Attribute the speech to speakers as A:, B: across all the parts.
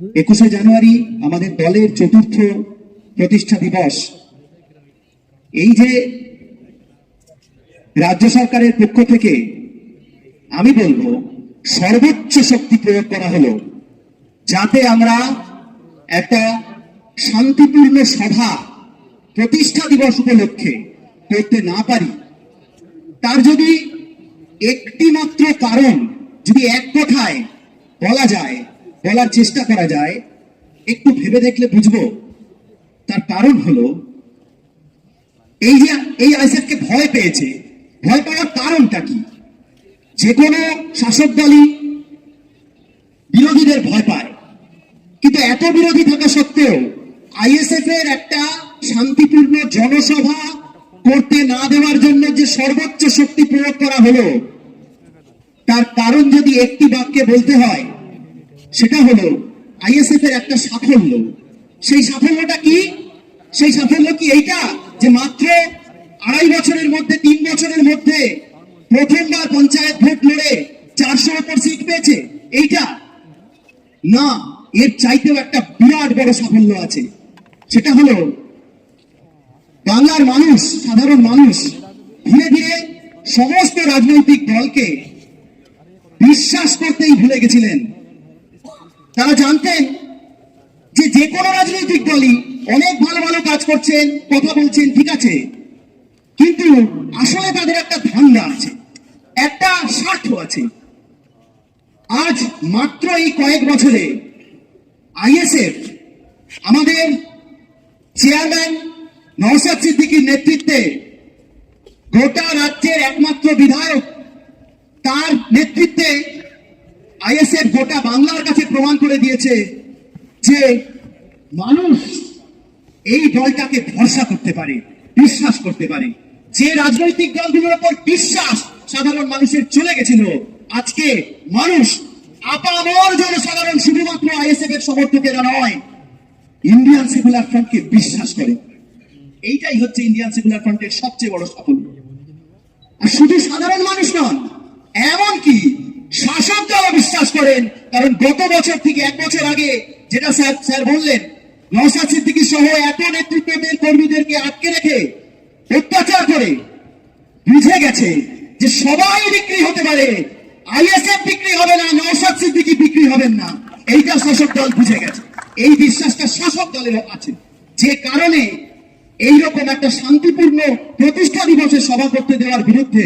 A: একুশে জানুয়ারি আমাদের দলের চতুর্থ প্রতিষ্ঠা দিবস। এই যে রাজ্য সরকারের পক্ষ থেকে আমি বলব, সর্বোচ্চ শক্তি প্রয়োগ করা হলো যাতে আমরা একটা শান্তিপূর্ণ সভা, প্রতিষ্ঠা দিবস উপলক্ষে করতে না পারি। তার যদি একটি মাত্র কারণ যদি এক কথায় বলা যায় বলার চেষ্টা করা যায়, একটু ভেবে দেখলে বুঝব। তার কারণ হলো, এই যে, এই আইসেফকে ভয় পেয়েছে, ভয় পাওয়ার কারণটা কি? যে কোনো শাসক দলই বিরোধীদের ভয় পায়। কিন্তু এত বিরোধী থাকা সত্ত্বেও আইএসএফ এর একটা শান্তিপূর্ণ জনসভা করতে না দেওয়ার জন্য যে সর্বোচ্চ শক্তি প্রয়োগ করা হলো, তার কারণ যদি একটি বাক্যে বলতে হয় সেটা হলো আইএসএফ এর একটা সাফল্য। সেই সাফল্যটা কি? সেই সাফল্য কি এইটা? যে মাত্র আড়াই বছরের মধ্যে, তিন বছরের মধ্যে প্রথমবার পঞ্চায়েত ভোট লড়ে চারশোর উপর সিট পেয়েছে। এইটা? না, এর চাইতেও একটা বিরাট বড় সাফল্য আছে। সেটা হলো বাংলার মানুষ, সাধারণ মানুষ, ধীরে ধীরে সমস্ত রাজনৈতিক দলকে বিশ্বাস করতেই ভুলে গেছিলেন। তারা জানতেন যে যে কোনো রাজনৈতিক দলই অনেক ভালো ভালো কাজ করছেন, কথা বলছেন, ঠিক আছে। কিন্তু আসলে তাদের একটা ধান্দা আছে, একটা স্বার্থ আছে। আজ মাত্র এই কয়েক বছরে আইএসএফ আমাদের চেয়ারম্যান নওশাদ সিদ্দিকীর নেতৃত্বে গোটা রাজ্যের একমাত্র বিধায়ক, তার নেতৃত্বে আইএসএফ গোটা বাংলার কাছে প্রমাণ করে দিয়েছে যে মানুষ এই দলটাকে ভরসা করতে পারে, বিশ্বাস করতে পারে। যে রাজনৈতিক দলগুলোর উপর বিশ্বাস সাধারণ মানুষের চলে গেছিল, আজকে মানুষ আপামর জনসাধারণ শুধুমাত্র আইএসএফ এর সমর্থকেরা নয়, ইন্ডিয়ান সেকুলার ফ্রন্টকে বিশ্বাস করে। এইটাই হচ্ছে ইন্ডিয়ান সেকুলার ফ্রন্টের সবচেয়ে বড় সাফল্য। আর শুধু সাধারণ মানুষ নন, এমনকি শাসক দলও বিশ্বাস করেন, কারণ গত বছর থেকে এক বছর আগে যেটা স্যার স্যার বললেন, নওশাদ সিদ্দিকী সহ এত নেতৃত্বের কর্মীদেরকে আটকে রেখে অত্যাচার করে বুঝে গেছে যে সবাই বিক্রি হতে পারে, আইএসএফ বিক্রি হবে না, নওশাদ সিদ্দিকী বিক্রি হবেন না। এইটা শাসক দল বুঝে গেছে। এই বিশ্বাসটা শাসক দলের আছে। যে কারণে এইরকম একটা শান্তিপূর্ণ প্রতিষ্ঠা দিবসে সভা করতে দেওয়ার বিরুদ্ধে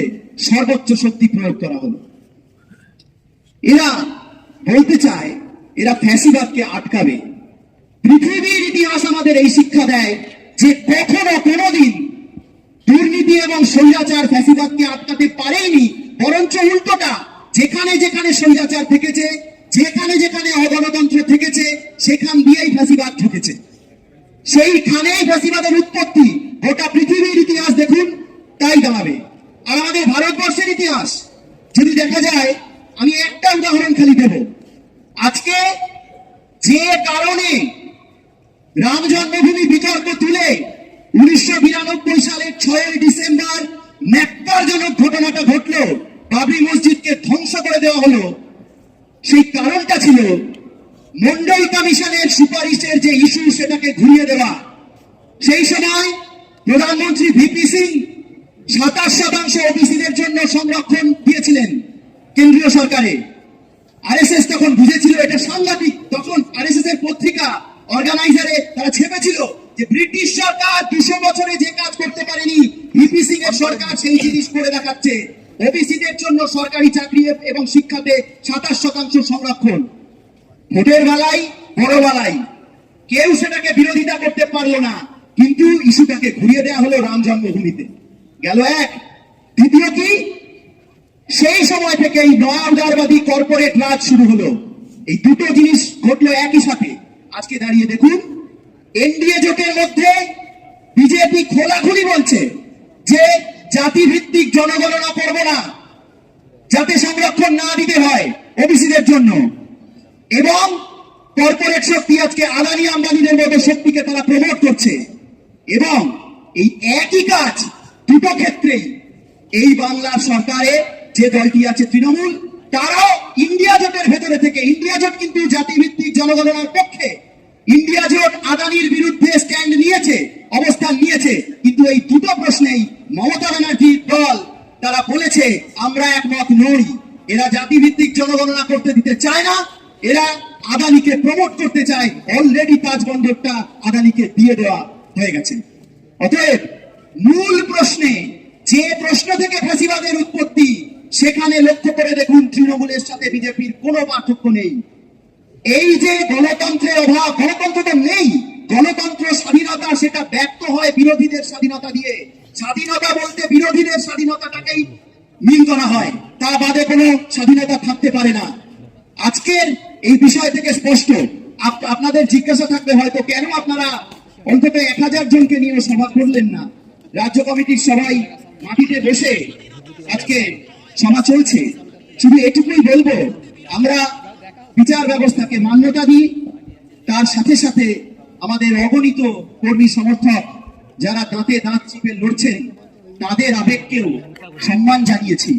A: সর্বোচ্চ শক্তি প্রয়োগ করা হলো। এরা বলতে চায়, এরা ফ্যাসিবাদকে আটকাবে। পৃথিবীর ইতিহাস আমাদের এই শিক্ষা দেয় যে কখনো কোনোদিন দুর্নীতি এবং স্বৈরাচার ফ্যাসিবাদকে আটকাতে পারেনি, বরঞ্চ উল্টোটা, যেখানে যেখানে স্বৈরাচার থেকেছে, যেখানে যেখানে অগণতন্ত্র থেকেছে, সেখান দিয়েই ফ্যাসিবাদ ঢুকেছে। সেইখানেই ফ্যাসিবাদের উৎপত্তি, গোটা পৃথিবীর ইতিহাস দেখুন, তাই দাঁড়াবে। আর আমাদের ভারতবর্ষের ইতিহাস, যদি দেখা যায় আমি একটা উদাহরণ খালি দেব। আজকে যে কারণে রাম জন্মভূমি বিতর্ক তুলে উনিশশো বিরানব্বই সালের ছয়ই ডিসেম্বর ন্যাক্কারজনক ঘটনাটা ঘটলো, বাবরি মসজিদকে ধ্বংস করে দেওয়া হলো। সেই কারণটা ছিল মন্ডল কমিশনের সুপারিশের যে ইস্যু সেটাকে ঘুরিয়ে দেওয়া। সেই সময় প্রধানমন্ত্রী ভিপি সিং সাতাশ শতাংশ ওবিসিদের জন্য সংরক্ষণ দিয়েছিলেন। কেন্দ্রীয় সরকারে। আরএসএস তখন বুঝেছিল, এটা সাংঘাতিক। তখন আরএসএস এর পত্রিকা অর্গানাইজারে তারা ছেপেছিল যে ব্রিটিশ সরকার দুশো বছরে যে কাজ করতে পারেনি ভিপি সিং এর সরকার সেই জিনিস করে দেখাচ্ছে। ওবিসিদের জন্য সরকারি চাকরি এবং শিক্ষাতে সাতাশ শতাংশ সংরক্ষণ। ভোটের বেলায়, বড় বেলায়। কেউ সেটাকে বিরোধিতা করতে পারল না, কিন্তু ইস্যুটাকে ঘুরিয়ে দেওয়া হলো রাম জন্মভূমিতে। গেল এক। দ্বিতীয় কি? সেই সময় থেকে এই নয়া উদারবাদী কর্পোরেট রাজ শুরু হলো। এই দুটো জিনিস ঘটলো একই সাথে। আজকে দাঁড়িয়ে দেখুন, এনডিএ জোটের মধ্যে বিজেপি খোলাখুলি বলছে যে জাতি ভিত্তিক জনগণনা করব না, যাতে সংরক্ষণ না দিতে হয় ওবিসিদের জন্য। এবং কর্পোরেট শক্তি আজকে আদানি আম্বানিদের মতো শক্তিকে তারা প্রমোট করছে। এবং এই একই কাজ দুটো ক্ষেত্রেই এই বাংলা সরকারে যে দলটি আছে তৃণমূল, তারাও ইন্ডিয়া জোটের ভেতরে থেকে ইন্ডিয়া জোট কিন্তু জাতিভিত্তিক জনগণনার পক্ষে। ইন্ডিয়া জোট আদানির বিরুদ্ধে স্ট্যান্ড নিয়েছে, অবস্থান নিয়েছে, কিন্তু এই দুটো প্রশ্নেই মমতা ব্যানার্জির দল, তারা বলেছে, আমরা একমত নই। এরা জাতিভিত্তিক জনগণনা করতে দিতে চায় না, এরা আদানিকে প্রমোট করতে চায়। অলরেডি তাজ বন্দরটা আদানিকে দিয়ে দেওয়া হয়ে গেছে। অতএব মূল প্রশ্নে, যে প্রশ্ন থেকে ফাঁসিবাদের উৎপত্তি সেখানে লক্ষ্য করে দেখুন তৃণমূলের সাথে বিজেপির কোনো পার্থক্য নেই। এই যে গণতন্ত্রের অভাব গণতন্ত্র তো নেই। গণতন্ত্র স্বাধীনতা, সেটা ব্যক্ত হয় বিরোধীদের স্বাধীনতা দিয়ে। স্বাধীনতা বলতে বিরোধীদের স্বাধীনতাটাকেই মিল করা হয়। তা বাদে কোনো স্বাধীনতা থাকতে পারে না। আজকের এই বিষয় থেকে স্পষ্ট। আপনাদের জিজ্ঞাসা থাকবে হয়তো, কেন আপনারা অন্তত এক হাজার জনকে নিয়ে সভা করলেন না? রাজ্য কমিটির সবাই মাটিতে বসে আজকে সভা চলছে। শুধু এটুকুই বলব, আমরা বিচার ব্যবস্থাকে মান্যতা দিই। তার সাথে সাথে আমাদের অগণিত কর্মী সমর্থক যারা দাঁতে দাঁত চিপে লড়ছেন, তাদের আবেগকেও সম্মান জানিয়েছি।